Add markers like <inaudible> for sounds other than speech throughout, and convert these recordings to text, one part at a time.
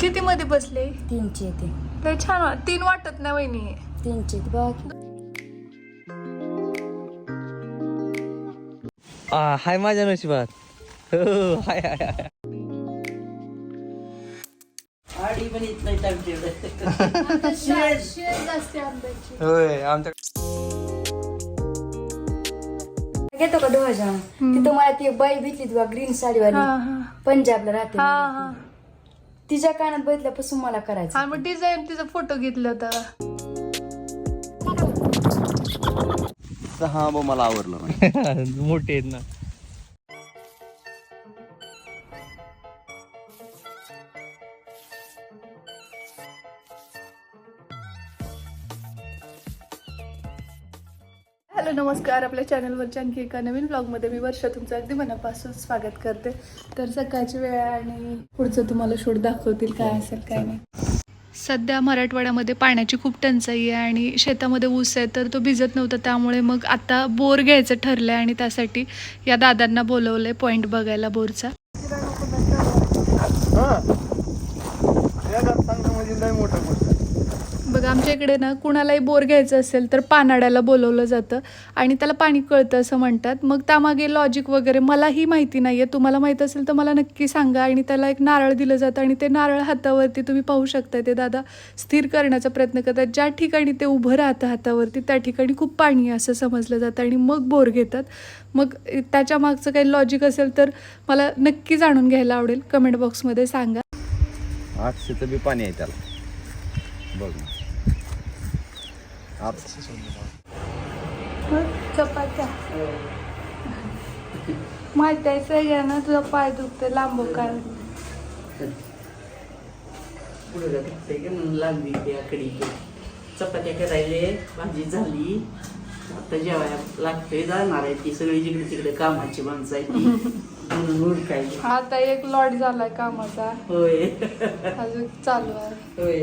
किती मध्ये बसले? तीनशे ते. लय छान वाट तीन वाटत नाही वहिनी. तीनशे ते बाकी आ, हाय माझ्या नशिबात. हो, हाय हाय हाय. <laughs> होय आमच्या घेतो का दोघा तिथं मला ती बाई भेटली तुला ग्रीन साडीवाली. हा हा. पंजाबला राहते हा ती. हा. तिच्या कानात बघितल्यापासून मला करायचं हा मग डिझाईन तिचा फोटो घेतला होता. हा बो मला आवडलं. <laughs> मोठे आहेत ना. नमस्कार आपल्या चॅनलवरच्या आणखी एका नवीन ब्लॉगमध्ये मी वर्ष तुमचं अगदी मनापासून स्वागत करते. तर सकाळची वेळ आणि पुढचं तुम्हाला शूट दाखवतील काय असेल काय नाही. सध्या मराठवाड्यामध्ये पाण्याची खूप टंचाई आहे आणि शेतामध्ये ऊस आहे तर तो भिजत नव्हता त्यामुळे मग आता बोर घ्यायचं ठरलं आहे आणि त्यासाठी या दादांना बोलवलं आहे पॉईंट बघायला बोरचा. बघा आमच्या इकडे ना कुणालाही बोर घ्यायचं असेल तर पानाड्याला बोलवलं जातं आणि त्याला पाणी कळतं असं म्हणतात. मग त्यामागे लॉजिक वगैरे मलाही माहिती नाही आहे तुम्हाला माहीत असेल तर मला नक्की सांगा आणि त्याला एक नारळ दिलं जातं आणि ते नारळ हातावरती तुम्ही पाहू शकता ते दादा स्थिर करण्याचा प्रयत्न करतात. ज्या ठिकाणी ते उभं राहतं हातावरती त्या ठिकाणी खूप पाणी आहे असं समजलं जातं आणि मग बोर घेतात. मग त्याच्या मागचं काही लॉजिक असेल तर मला नक्की जाणून घ्यायला आवडेल. कमेंट बॉक्समध्ये सांगा. आठशेचं बी पाणी आहे त्याला. बघ ना. चपात्या. माहिती आहे सगळ्यांना तुझा पाय दुखते लांब लागली ती आकडी चपात्या करायले भाजी झाली. आता जेवायला लागते जाणार आहे ती. सगळी जिकडे तिकडे कामाची माणसं आहे ती. आता एक लॉट झालाय कामाचा. होय. अजून चालू आहे. होय.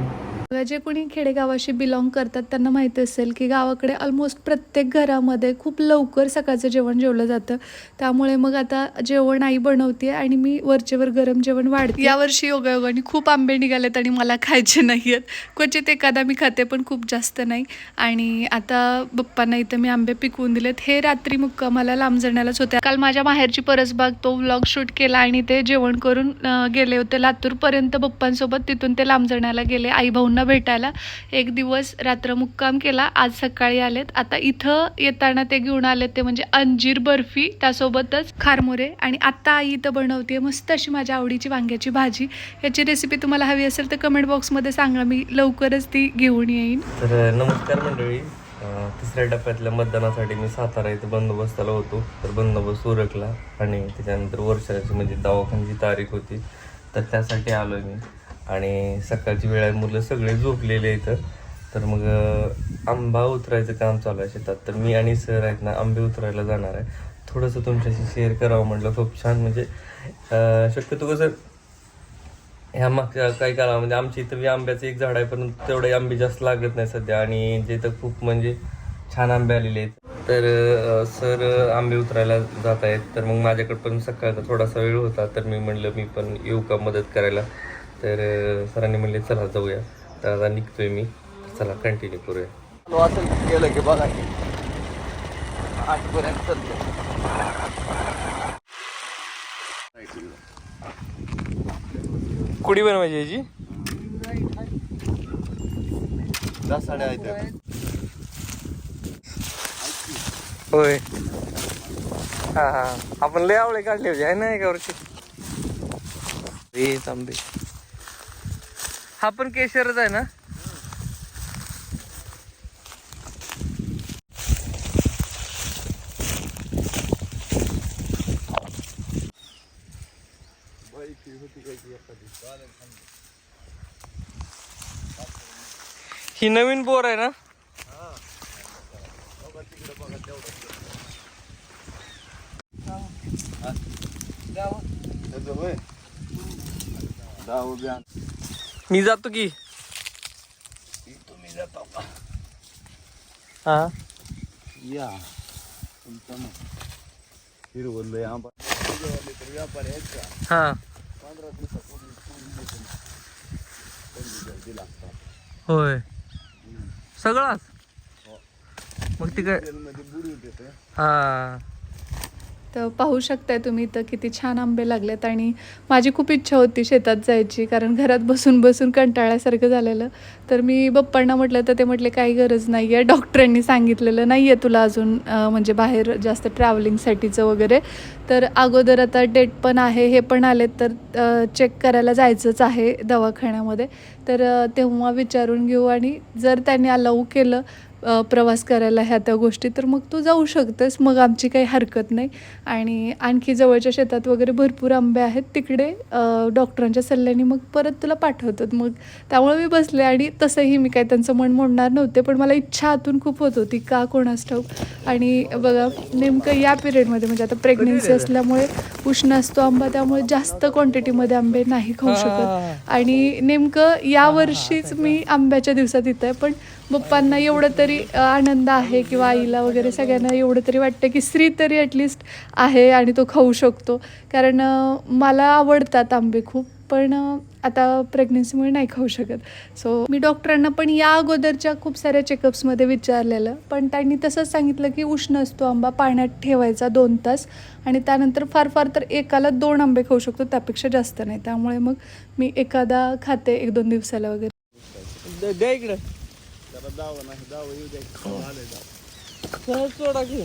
जे कोणी खेडेगावाशी बिलॉंग करतात त्यांना माहिती असेल की गावाकडे ऑलमोस्ट प्रत्येक घरामध्ये खूप लवकर सकाळचं जेवण जेवलं जातं. त्यामुळे मग आता जेवण आई बनवते आणि मी वरचेवर गरम जेवण वाढते. यावर्षी योगायोगाने खूप आंबे निघालेत आणि मला खायचे नाही आहेत क्वचित एखादा मी खाते पण खूप जास्त नाही. आणि आता बप्पांना इथं मी आंबे पिकवून दिलेत. हे रात्री मुक्कामाला लांब जाण्यालाच होत्या काल माझ्या माहेरची परसबाग तो व्लॉग शूट केला आणि ते जेवण करून गेले होते. लातूरपर्यंत बप्पांसोबत तिथून ते लांब जाण्याला गेले. आई भाऊंना भेटायला. एक दिवस रात्र मुक्काम केला आज सकाळी आलेत. आता इथं येताना ते घेऊन आलेत ते म्हणजे अंजीर बर्फी त्यासोबतच खारमोरे आणि आता आई इथं बनवते मस्त अशी माझ्या आवडीची वांग्याची भाजी. याची रेसिपी तुम्हाला हवी असेल तर कमेंट बॉक्समध्ये सांगा मी लवकरच ती घेऊन येईन. तर नमस्कार मंडळी. तिसऱ्या टप्प्यातल्या मतदानासाठी मी सातारा इथं बंदोबस्ताला होतो. तर बंदोबस्त उरकला आणि त्याच्यानंतर वर्षाची म्हणजे दवाखान्याची तारीख होती. तर त्यासाठी आलो मी. आणि सकाळची वेळ आहे मुलं सगळे झोपलेले इथं. तर मग आंबा उतरायचं काम चालू आहे शेतात. तर मी आणि सर आहेत ना आंबे उतरायला जाणार आहे. थोडंसं तुमच्याशी शेअर करावं म्हटलं. खूप छान म्हणजे शक्यतो कसं ह्या मागच्या काही काळामध्ये म्हणजे आमच्या इथं आंब्याचं एक झाड आहे पण तेवढे आंबे जास्त लागत नाही सध्या. आणि जे तर खूप म्हणजे छान आंबे आलेले आहेत. तर सर आंबे उतरायला जात आहेत. तर मग माझ्याकडे पण सकाळचा थोडासा वेळ होता. तर मी म्हणलं मी पण येऊ का मदत करायला? तर सरांनी म्हणले चला जाऊया. तर आता निघतोय मी. चला कंटिन्यू करूया. वाचन केलं की बघा की आठपर्यंत चालतं कुडी बनवायची याची? दहा साड्या आहेत. होय. हा हा. आपण लय आवळे काढले होते आहे ना एका वर्षी? हे तांबे हा पण केशरच आहे ना? ही नवीन बोर आहे ना? दहा बी मी जातो की. हा? या. तुमचं आंबा. तुझ्यावाले तर व्यापारी आहेत का हा पंधरा दिवसापूर्वी असता होय. सगळाच? मग तिकडे हा. तर पाहू शकताय तुम्ही इथं किती छान आंबे लागलेत आणि माझी खूप इच्छा होती शेतात जायची कारण घरात बसून बसून कंटाळ्यासारखं झालेलं. तर मी बप्पांना म्हटलं तर ते म्हटले काही गरज नाही आहे डॉक्टरांनी सांगितलेलं नाही आहे तुला अजून म्हणजे बाहेर जास्त ट्रॅव्हलिंगसाठीचं वगैरे. तर अगोदर आता डेट पण आहे हे पण आलेत तर चेक करायला जायचंच आहे दवाखान्यामध्ये. तर तेव्हा विचारून घेऊ आणि जर त्यांनी अलाऊ केलं प्रवास करायला ह्या त्या गोष्टी तर मग तू जाऊ शकतेस. मग आमची काही हरकत नाही. आणि आणखी जवळच्या शेतात वगैरे भरपूर आंबे आहेत. तिकडे डॉक्टरांच्या सल्ल्याने मग परत तुला पाठवतात. मग त्यामुळे मी बसले आणि तसंही मी काही त्यांचं मन मोडणार नव्हते पण मला इच्छा आतून खूप होत होती का कोणास ठाऊक? आणि बघा नेमकं या पिरियडमध्ये म्हणजे आता प्रेग्नेन्सी असल्यामुळे उष्ण असतो आंबा त्यामुळे जास्त क्वांटिटीमध्ये आंबे नाही खाऊ शकत. आणि नेमकं या वर्षीच मी आंब्याच्या दिवसात इथं आहे पण पप्पांना एवढं तरी आनंद आहे किंवा आईला वगैरे सगळ्यांना एवढं तरी वाटतं की स्त्री तरी ॲटलिस्ट आहे आणि तो खाऊ शकतो. कारण मला आवडतात आंबे खूप पण आता प्रेग्नेन्सीमुळे नाही खाऊ शकत. सो मी डॉक्टरांना पण या अगोदरच्या खूप साऱ्या चेकअप्समध्ये विचारलेलं. पण त्यांनी तसंच सांगितलं की उष्ण असतो आंबा पाण्यात ठेवायचा दोन तास आणि त्यानंतर फार फार तर एकाला दोन आंबे खाऊ शकतो त्यापेक्षा जास्त नाही. त्यामुळे मग मी एखादा खाते एक दोन दिवसाला वगैरे. दावा नाही दावा येऊ आले सोडा की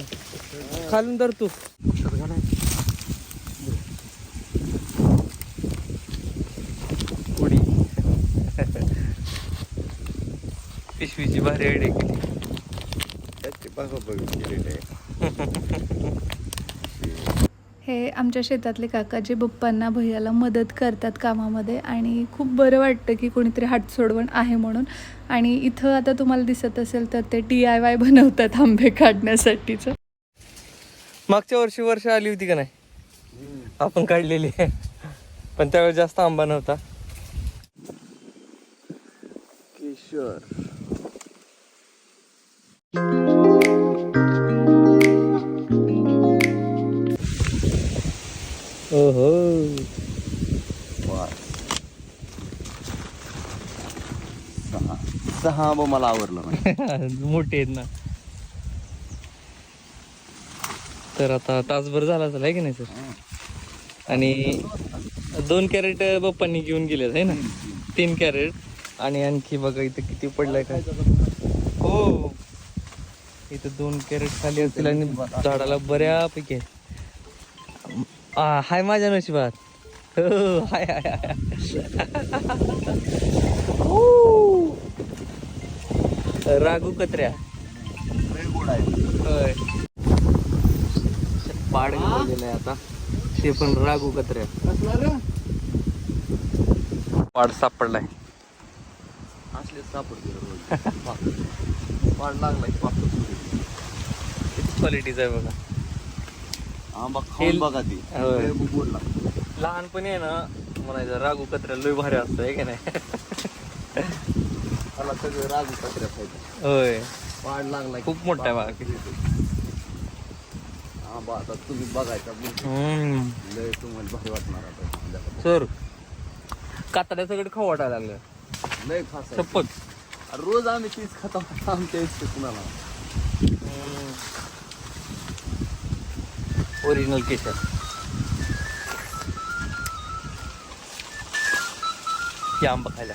खालून धर तू उडी पिशवीची भारी आयडिया केली. त्याची बघितलेली आहे. <laughs> हे आमच्या शेतातले काका जे बप्पांना भैयाला मदत करतात कामामध्ये आणि खूप बरं वाटतं की कोणीतरी हात सोडवण आहे म्हणून. आणि इथं आता तुम्हाला दिसत असेल तर ते टी आय वाय बनवतात आंबे काढण्यासाठीचं. मागच्या वर्षी वर्ष आली होती का नाही? आपण काढलेली पण त्यावेळेस जास्त आंबा नव्हता. केशर. ओहो. सहा. सहा आंबा मला आवडलं नाही. <laughs> मोठे आहेत ना. तर आता तासभर झाला असेल आहे की नाही सर? आणि दोन कॅरेट पप्पांनी घेऊन गेलेत आहे ना? तीन कॅरेट आणि आणखी बघा इथं किती पडलाय काय. हो. इथं दोन कॅरेट खाली असतील आणि झाडाला बऱ्यापैकी आहे आ, हाय माझ्या नशिबात हो हाय हाय हाय. रागू कत्र्या होय पाड गेलेलं आहे आता ते पण रागू कत्र्या पाड सापडलाय असले सापडते वाढ लागलाय क्वालिटीचा आहे बघा आंबा खाऊन हेल- बघा ती होय. लय गोड लागतो. लहानपणी आहे ना म्हणायचं रागू कत्र्या लय भारी असतं आहे की नाही मला सगळं राजू कचऱ्या खायचं होय वाढ लागलाय खूप मोठा आहे बघा किती. आंबा आता तुम्ही बघायचा म्हणजे हम्म. लय तुम्हाला भारी वाटणार आता संध्याकाळी. सर कातड्या सगळं खाऊ वाटायला लागलं लय खास आहे. शपथ अरे रोज आम्ही तीच खातो आमच्या इथे कुणाला ओरिजिनल केशर. या आंबा खायला.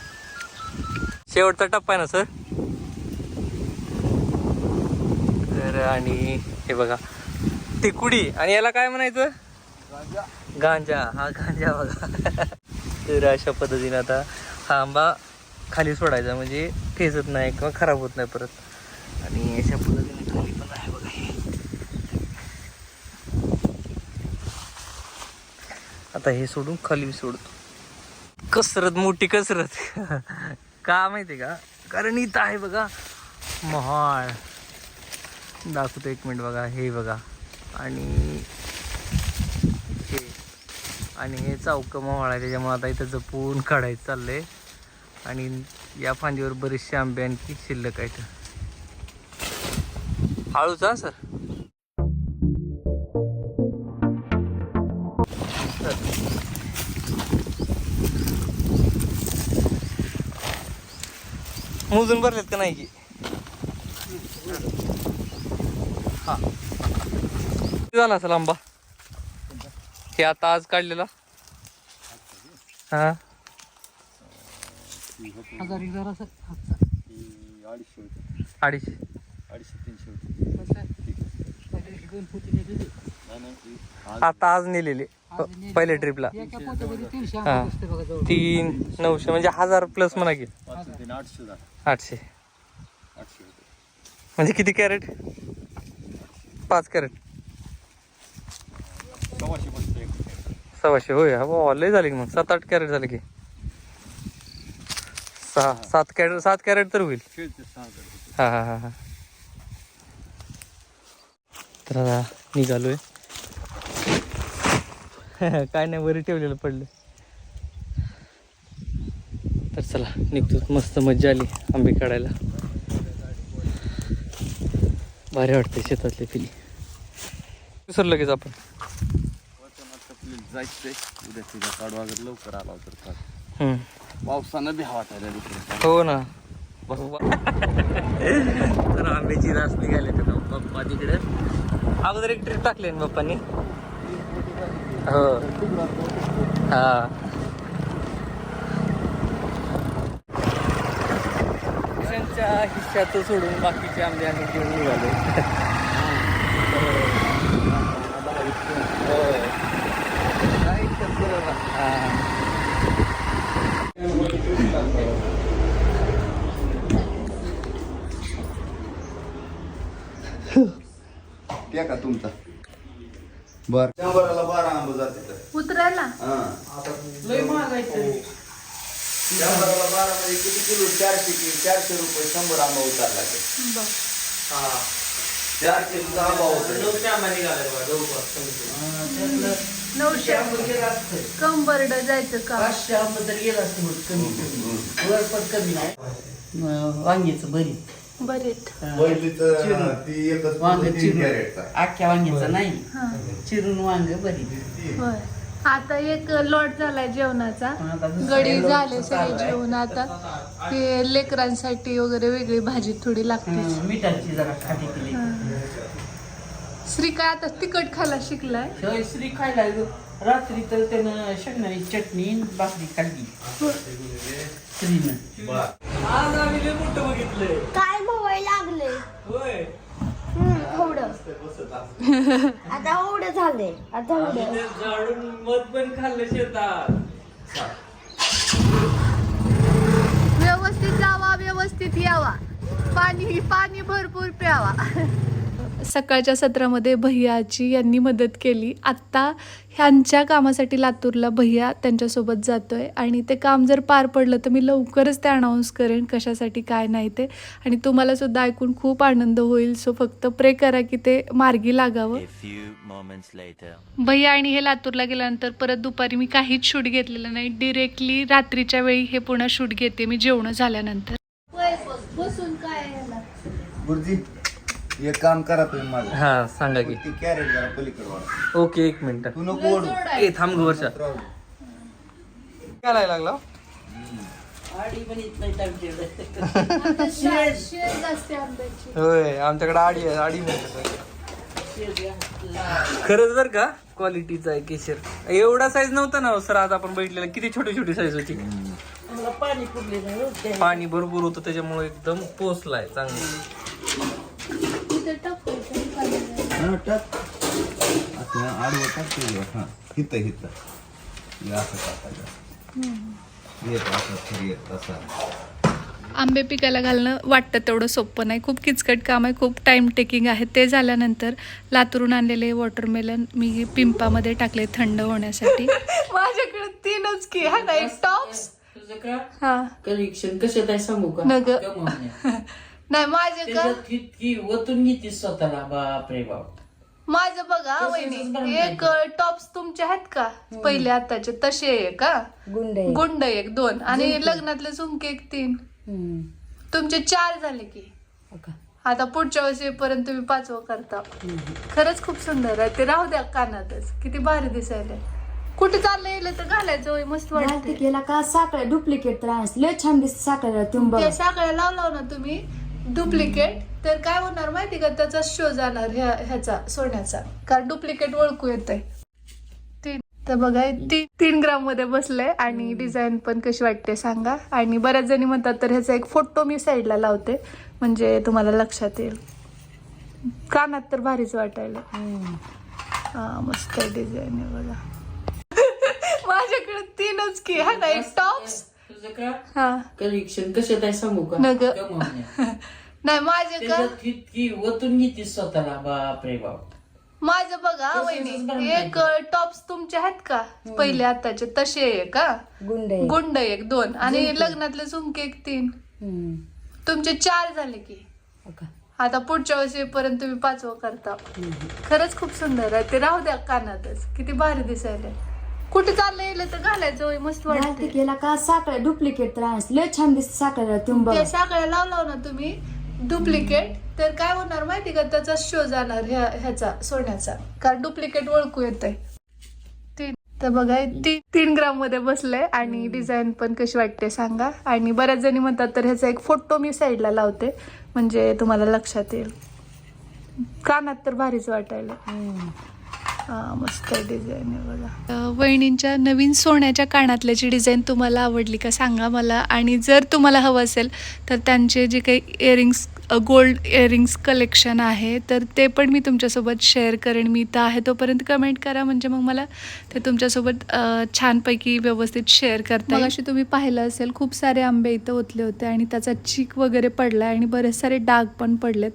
शेवटचा टप्पा आहे ना सर? तर आणि हे बघा तिकुडी. आणि याला काय म्हणायचं? गांजा. हा गांजा बघा. तर अशा पद्धतीने आता हा आंबा खाली सोडायचा म्हणजे ठेचत नाही किंवा खराब होत नाही परत आणि अशा पद्धतीने खाली पण आहे बघा हे आता हे सोडून खाली सोडतो. कसरत मोठी कसरत. का माहिती का? कारण इथं आहे बघा महाळ दाखवतो एक मिनिट बघा हे बघा. आणि हे. आणि हे चौक मोहळा आहे त्याच्यामुळे आता इथं जपून काढायचं चाललंय. आणि या फांदीवर बरेचसे आंबे आणखी शिल्लक आहेत. हळूचा सर? मोजून भरलेत का नाही की? हा. किती झाला असेल आंबा हे आता आज काढलेला? हा? अडीचशे होते अडीचशे. अडीचशे तीनशे होते. आता आज नेलेले पहिल्या ट्रिपला हा. तीन नऊशे म्हणजे हजार प्लस म्हणा की. आठशे. म्हणजे किती कॅरेट? पाच कॅरेट. सव्वाशे सव्वाशे होय. हा लय झाले की मग. सात आठ कॅरेट झाले की. सहा सात कॅरेट सात कॅरेट तर होईल. हा हा हा हा. तर निघालोय. काय नाही वरी ठेवलेलं पडलं. तर चला निघतो. मस्त मज्जा आली आंबे काढायला. भारी वाटते शेतातले फिली. विसरलो लगेच आपण. जायचंय उद्या तिला काढू अगर लवकर आला तर. पावसानं हो ना. <laughs> तर आंब्याची रास निघाले तर पप्पा तिकडे. अगोदर एक ट्रिप टाकली ना पप्पांनी? हो हा त्यांच्या हिश्श्याचं सोडून बाकीचे आंबे आम्ही घेऊन निघालो हो. काय करतो बाबा? हा. त्या का तुमचा बर बारा तर उतरायला? हा. लय महागायचं शंभराला बारा मध्ये किती किलो? चारशे किलो चारशे रुपये शंभर आंबा उतारला ते. चार किलो आंबा होता नऊशे कंबरड जायचं का? पाचशे आंबे तर गेला असतं मग कमी. कमी वर पण कमी नाही. वांग्याचं बरी बरेत पहिलीच ती एकच वांग तीन चिरून. कॅरेटचा अख्ख्या वांग्याचं नाही. हा. चिरून वांग बरी. होय. आता एक लॉट झालाय जेवणाचा. आता दुसरा गडी झाले सगळे चाललाय. जेवण आता. ते लेकरांसाठी वगैरे वेगळी भाजी थोडी लागते. हं, मिठाची जरा खाली केली. श्री काय आता तिखट खायला शिकलाय. होय, श्री खायला ग. रात्री तर त्यानं शेंगदाणे चटणी आणि भाकरी खाल्ली. श्रीनं. आज आम्ही लय मोठं बघितलंय. काय भवाय लागले. होय. आता एवढं झालंय. आता ते झाडून मध पण खाल्लं शेतात. व्यवस्थित जावा व्यवस्थित यावा. पाणी पाणी भरपूर प्यावा. सकाळच्या सत्रामध्ये भैयाची यांनी मदत केली. आत्ता ह्यांच्या कामासाठी लातूरला भैया त्यांच्यासोबत जातोय. आणि ते काम जर पार पडलं तर मी लवकरच ते अनाऊन्स करेन कशासाठी काय नाही ते. आणि तुम्हाला सुद्धा ऐकून खूप आनंद होईल. सो फक्त प्रे करा की ते मार्गी लागावं. भैया आणि हे लातूरला गेल्यानंतर परत दुपारी मी काहीच शूट घेतलेलं नाही. डिरेक्टली रात्रीच्या वेळी हे पुन्हा शूट घेते. मी जेवण झाल्यानंतर. बसून काय गुरुजी एक काम करा तुम्ही माझं. हा सांगा की. ती कॅरेट जरा पलीकडे वाढ. ओके एक मिनिट. तू नको ओढू. ए थांब ग वर्षा काय लागला आडी पण येत नाही टाकते होय आमच्याकडे आडी आहे आडी म्हणतात खरंच बर का? क्वालिटीचा आहे केशर. एवढा साईज नव्हता ना सर आज आपण बैठलेला किती छोटी छोटी साईज होती. हो पाणी भरपूर होतं त्याच्यामुळे एकदम पोचलाय चांगलं. हा, टाक असं आडवं टाक ते हा. हित हित हे असं टाकायचं. येत असं खरी येत तसा. आंबे पिकायला घालणं वाटतं तेवढं सोपं नाही. खूप किचकट काम आहे खूप टाइम टेकिंग आहे. ते झाल्यानंतर लातूरून आणलेले वॉटरमेलन मी पिंपामध्ये टाकले थंड होण्यासाठी. <laughs> माझ्याकडे तीनच की. हा नाही टॉप्स हा. कलेक्शन कशात आहे सांगू का. <laughs> नाही माझे का त्याच्यात इतकी वतून घेते स्वतःला बापरे बाप. माझं बघा वहिनी एक टॉप्स तुमचे आहेत का? पहिले आताचे तसे एक का गुंड आहे गुंड एक दोन. आणि लग्नातले झुमके एक तीन. हम्म. तुमचे चार झाले की. हो का? आता पुढच्या वर्षीपर्यंत तुम्ही पाचवं करता. खरंच खूप सुंदर आहे. ते राहू द्या कानातच. किती भारी दिसायला कुठे चाललं येलं तर घालायचं होय, मस्त घालते वाटते केला का? साखळ्या डुप्लिकेट तर आहेस. लय छान दिसत साखळ्या तुम्ही बघा. ते साखळ्या लावला ना तुम्ही? डुप्लिकेट तर काय होणार माहिती का? त्याचा शो जाणार ह्या ह्याचा सोन्याचा. कारण डुप्लिकेट ओळखू येत तीन. तर बघा ती तीन ग्राममध्ये बसले आणि डिझाईन पण कशी वाटते सांगा. आणि बऱ्याच जणी म्हणतात तर ह्याचा एक फोटो मी साईडला लावते. म्हणजे तुम्हाला लक्षात येईल. कानात तर भारीच वाटायला. हा मस्त डिझाईन आहे बघा. <laughs> माझ्याकडे तीनच की हा नाही टॉप्स हा. कलेक्शन कशात आहे सांगू का. <laughs> नाही माझे का? त्याच्यात इतकी ओतून घेते स्वतःला बापरे बाप. माझं बघा वहिनी एक टॉप्स तुमचे आहेत का? पहिले आताचे तसे एक का गुंड आहे गुंड एक दोन. आणि लग्नातले झुमके एक तीन. हम्म. तुमचे चार झाले की. हो का? आता पुढच्या वर्षीपर्यंत तुम्ही पाचवं करता. खरंच खूप सुंदर आहे. ते राहू द्या कानातच. किती भारी दिसायला. कुठे चाललं येलं तर घालायचं होय, मस्त वाटते केला का? साखळ्या डुप्लिकेट तर आहेस. लय छान दिसत साखळ्या तुम्ही बघा. लावला ना तुम्ही? डुप्लिकेट तर काय होणार माहिती का? त्याचा शो जाणार ह्या ह्याचा सोन्याचा. कारण डुप्लिकेट ओळखू येत तीन तर बघा ती तीन ग्राममध्ये बसले आणि डिझाईन पण कशी वाटते सांगा. आणि बऱ्याच जणी म्हणतात तर ह्याचा एक फोटो मी साईडला लावते. म्हणजे तुम्हाला लक्षात येईल. कानात तर भारीच वाटायला. मस्त डिझाईन आहे बघा. वहिनींच्या नवीन सोन्याच्या कानातल्याची डिझाईन तुम्हाला आवडली का सांगा मला. आणि जर तुम्हाला हवं असेल तर त्यांचे जे काही इयरिंग्स गोल्ड इयरिंग्स कलेक्शन आहे तर ते पण मी तुमच्यासोबत शेअर करेन. मी इथं आहे तोपर्यंत कमेंट करा म्हणजे मग मला ते तुमच्यासोबत छानपैकी व्यवस्थित शेअर करता मग अशी तुम्ही पाहिलं असेल खूप सारे आंबे इथं ओतले होते आणि त्याचा चीक वगैरे पडला आणि बरेच सारे डाग पण पडलेत.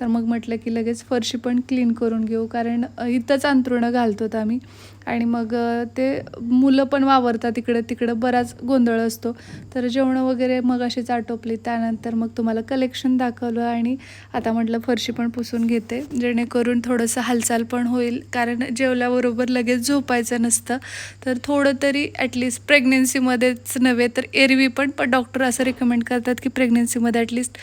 तर मग म्हटलं की लगेच फरशी पण क्लीन करून घेऊ कारण इथंच अंतरुणं घालतो आम्ही. आणि मग ते मुलं पण वावरतात इकडं तिकडं बराच गोंधळ असतो. तर जेवणं वगैरे मग अशीच आटोपली त्यानंतर मग तुम्हाला कलेक्शन दाखवलं आणि आता म्हटलं फरशी पण पुसून घेते. जेणेकरून थोडंसं हालचाल पण होईल कारण जेवल्याबरोबर लगेच झोपायचं नसतं. तर थोडं तरी ॲटलिस्ट प्रेग्नेन्सीमध्येच नव्हे तर एरवी पण पण डॉक्टर असं रिकमेंड करतात की प्रेग्नेन्सीमध्ये ॲटलिस्ट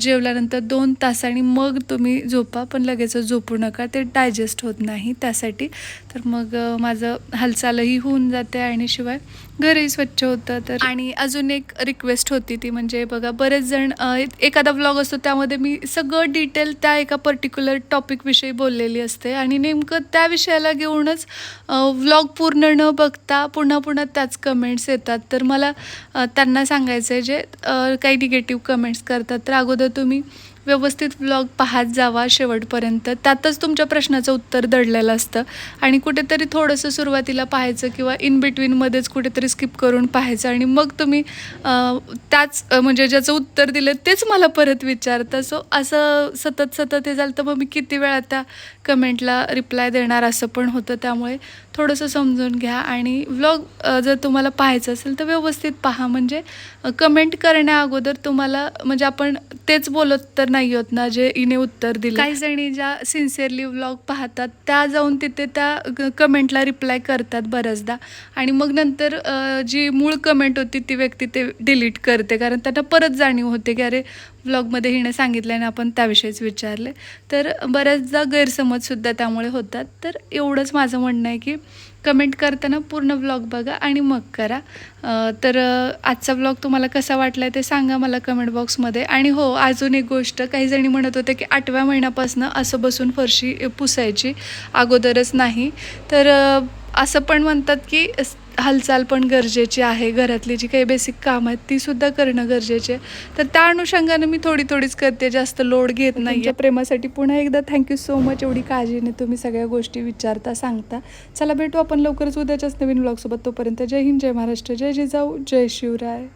जेवल्यानंतर दोन तासांनी मग तुम्ही झोपा पण लगेच झोपू नका ते डायजेस्ट होत नाही त्यासाठी. तर मग माझं हालचालही होऊन जाते आणि शिवाय घरही स्वच्छ होतं तर आणि अजून एक रिक्वेस्ट होती ती म्हणजे बघा बरेच जण एखादा व्लॉग असतो त्यामध्ये मी सगळं डिटेल त्या एका पर्टिक्युलर टॉपिकविषयी बोललेली असते. आणि नेमकं त्या विषयाला घेऊनच व्लॉग पूर्ण न बघता पुन्हा पुन्हा त्याच कमेंट्स येतात. तर मला त्यांना सांगायचं आहे जे काही निगेटिव्ह कमेंट्स करतात. तर अगोदर तुम्ही व्यवस्थित ब्लॉग पाहत जावा शेवटपर्यंत. त्यातच तुमच्या प्रश्नाचं उत्तर दडलेलं असतं. आणि कुठेतरी थोडंसं सुरुवातीला पाहायचं किंवा इन बिटवीनमध्येच कुठेतरी स्किप करून पाहायचं. आणि मग तुम्ही त्याच म्हणजे ज्याचं उत्तर दिलं तेच मला परत विचारता. सो असं सतत सतत हे झालं तर मग मी किती वेळा त्या कमेंटला रिप्लाय देणार असं पण होतं त्यामुळे. थोडंसं समजून घ्या आणि व्लॉग जर तुम्हाला पाहायचं असेल तर व्यवस्थित पहा. म्हणजे कमेंट करण्या अगोदर तुम्हाला म्हणजे आपण तेच बोलत तर नाही होत ना जे इने उत्तर दिलं. काही जणी ज्या सिन्सिअरली व्लॉग पाहतात त्या जाऊन तिथे त्या कमेंटला रिप्लाय करतात बऱ्याचदा. आणि मग नंतर जी मूळ कमेंट होती ती व्यक्ती ते डिलीट करते. कारण त्यांना परत जाणीव होते की अरे व्लॉगमध्ये हिने सांगितलं आणि आपण त्याविषयीच विचारले तर बऱ्याचदा गैरसमजसुद्धा त्यामुळे होतात. तर एवढंच माझं म्हणणं आहे की कमेंट करताना पूर्ण व्लॉग बघा आणि मग करा. तर आजचा व्लॉग तुम्हाला कसा वाटला ते सांगा मला कमेंट बॉक्समध्ये आणि हो अजून एक गोष्ट काही जणी म्हणत होते की आठव्या महिन्यापासून असं बसून फरशी पुसायची अगोदरच नाही. तर असं पण म्हणतात की हालचाल पण गरजेची आहे घरातली जी काही बेसिक कामं आहेत ती सुद्धा करणं गरजेचे आहे. तर त्या अनुषंगानं मी थोडी थोडीच करते जास्त लोड घेत नाही तुमच्या प्रेमासाठी पुन्हा एकदा थँक्यू सो मच एवढी काळजीने तुम्ही सगळ्या गोष्टी विचारता सांगता. चला भेटू आपण लवकरच उद्याच्याच नवीन ब्लॉगसोबत तोपर्यंत जय हिंद जय महाराष्ट्र जय जिजाऊ जय शिवराय.